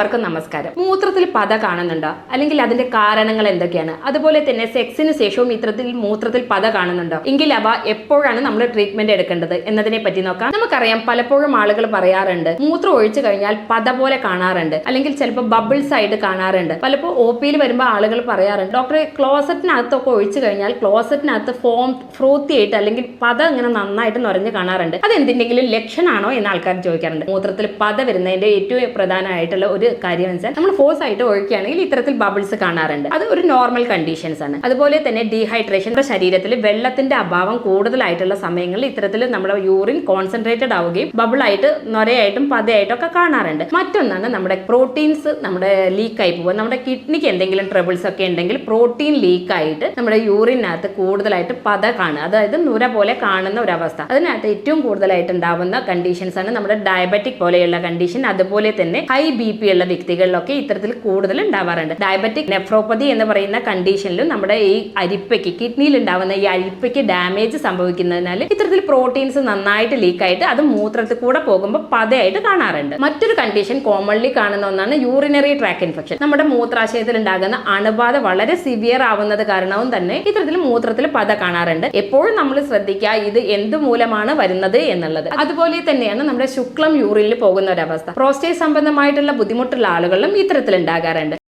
എല്ലാവർക്കും നമസ്കാരം. മൂത്രത്തിൽ പത കാണുന്നുണ്ടോ? അല്ലെങ്കിൽ അതിന്റെ കാരണങ്ങൾ എന്തൊക്കെയാണ്? അതുപോലെ തന്നെ സെക്സിന് ശേഷവും ഇത്തരത്തിൽ മൂത്രത്തിൽ പത കാണുന്നുണ്ടോ? എങ്കിൽ അവ എപ്പോഴാണ് നമ്മൾ ട്രീറ്റ്മെന്റ് എടുക്കേണ്ടത് എന്നതിനെ പറ്റി നോക്കാം. നമുക്കറിയാം പലപ്പോഴും ആളുകൾ പറയാറുണ്ട് മൂത്രം ഒഴിച്ചു കഴിഞ്ഞാൽ പത പോലെ കാണാറുണ്ട് അല്ലെങ്കിൽ ചിലപ്പോൾ ബബിൾസ് ആയിട്ട് കാണാറുണ്ട്. പലപ്പോൾ ഒ പിയിൽ വരുമ്പോൾ ആളുകൾ പറയാറുണ്ട് ഡോക്ടറെ ക്ലോസറ്റിനകത്തൊക്കെ ഒഴിച്ചു കഴിഞ്ഞാൽ ക്ലോസറ്റിനകത്ത് ഫോം ഫ്രൂത്തി ആയിട്ട് അല്ലെങ്കിൽ പത ഇങ്ങനെ നന്നായിട്ട് നിറഞ്ഞ് കാണാറുണ്ട്. അത് എന്തിന്റെങ്കിലും ലക്ഷണമാണോ എന്ന് ആൾക്കാർ ചോദിക്കാറുണ്ട്. മൂത്രത്തിൽ പത വരുന്നതിന്റെ ഏറ്റവും പ്രധാനമായിട്ടുള്ള ഒരു കാര്യം വെച്ചാൽ നമ്മൾ ഫോഴ്സ് ആയിട്ട് ഒഴിക്കുകയാണെങ്കിൽ ഇത്തരത്തിൽ ബബിൾസ് കാണാറുണ്ട്. അത് ഒരു നോർമൽ കണ്ടീഷൻസ് ആണ്. അതുപോലെ തന്നെ ഡീഹൈഡ്രേഷൻ ശരീരത്തിൽ വെള്ളത്തിന്റെ അഭാവം കൂടുതലായിട്ടുള്ള സമയങ്ങളിൽ ഇത്തരത്തിൽ നമ്മുടെ യൂറിൻ കോൺസെൻട്രേറ്റഡ് ആവുകയും ബബിൾ ആയിട്ട് നൊരയായിട്ടും പതയായിട്ടും ഒക്കെ കാണാറുണ്ട്. മറ്റൊന്നാണ് നമ്മുടെ പ്രോട്ടീൻസ് നമ്മുടെ ലീക്ക് ആയി പോകുക നമ്മുടെ കിഡ്നിക്ക് എന്തെങ്കിലും ട്രബിൾസ് ഒക്കെ ഉണ്ടെങ്കിൽ പ്രോട്ടീൻ ലീക്ക് ആയിട്ട് നമ്മുടെ യൂറിനകത്ത് കൂടുതലായിട്ട് പത കാണുക. അതായത് നുര പോലെ കാണുന്ന ഒരു അവസ്ഥ അതിനകത്ത് ഏറ്റവും കൂടുതലായിട്ട് ഉണ്ടാവുന്ന കണ്ടീഷൻസ് ആണ് നമ്മുടെ ഡയബറ്റിക് പോലെയുള്ള കണ്ടീഷൻ. അതുപോലെ തന്നെ ഹൈ ബി പി ഉള്ള വ്യക്തികളിലൊക്കെ ഇത്തരത്തിൽ കൂടുതൽ ഉണ്ടാവാറുണ്ട്. ഡയബറ്റിക് നെഫ്രോപ്പതി എന്ന് പറയുന്ന കണ്ടീഷനിലും നമ്മുടെ ഈ അരിപ്പയ്ക്ക് കിഡ്നിയിൽ ഉണ്ടാവുന്ന ഈ അരിപ്പയ്ക്ക് ഡാമേജ് സംഭവിക്കുന്നതിനാൽ ഇത്തരത്തിൽ പ്രോട്ടീൻസ് നന്നായിട്ട് ലീക്കായിട്ട് അത് മൂത്രത്തിൽ കൂടെ പോകുമ്പോൾ പതയായിട്ട് കാണാറുണ്ട്. മറ്റൊരു കണ്ടീഷൻ കോമൺലി കാണുന്ന ഒന്നാണ് യൂറിനറി ട്രാക്ക് ഇൻഫെക്ഷൻ നമ്മുടെ മൂത്രാശയത്തിൽ ഉണ്ടാകുന്ന അണുബാധ വളരെ സിവിയർ ആവുന്നത് കാരണവും തന്നെ ഇത്തരത്തിൽ മൂത്രത്തിൽ പത കാണാറുണ്ട്. എപ്പോഴും നമ്മൾ ശ്രദ്ധിക്കുക ഇത് എന്ത് മൂലമാണ് വരുന്നത് എന്നുള്ളത്. അതുപോലെ തന്നെയാണ് നമ്മുടെ ശുക്ലം യൂറിനിൽ പോകുന്ന ഒരവസ്ഥ പ്രോസ്റ്റേറ്റ് സംബന്ധമായിട്ടുള്ള ബുദ്ധിമുട്ടുള്ള ആളുകളിലും ഇത്തരത്തിൽ ഉണ്ടാകാറുണ്ട്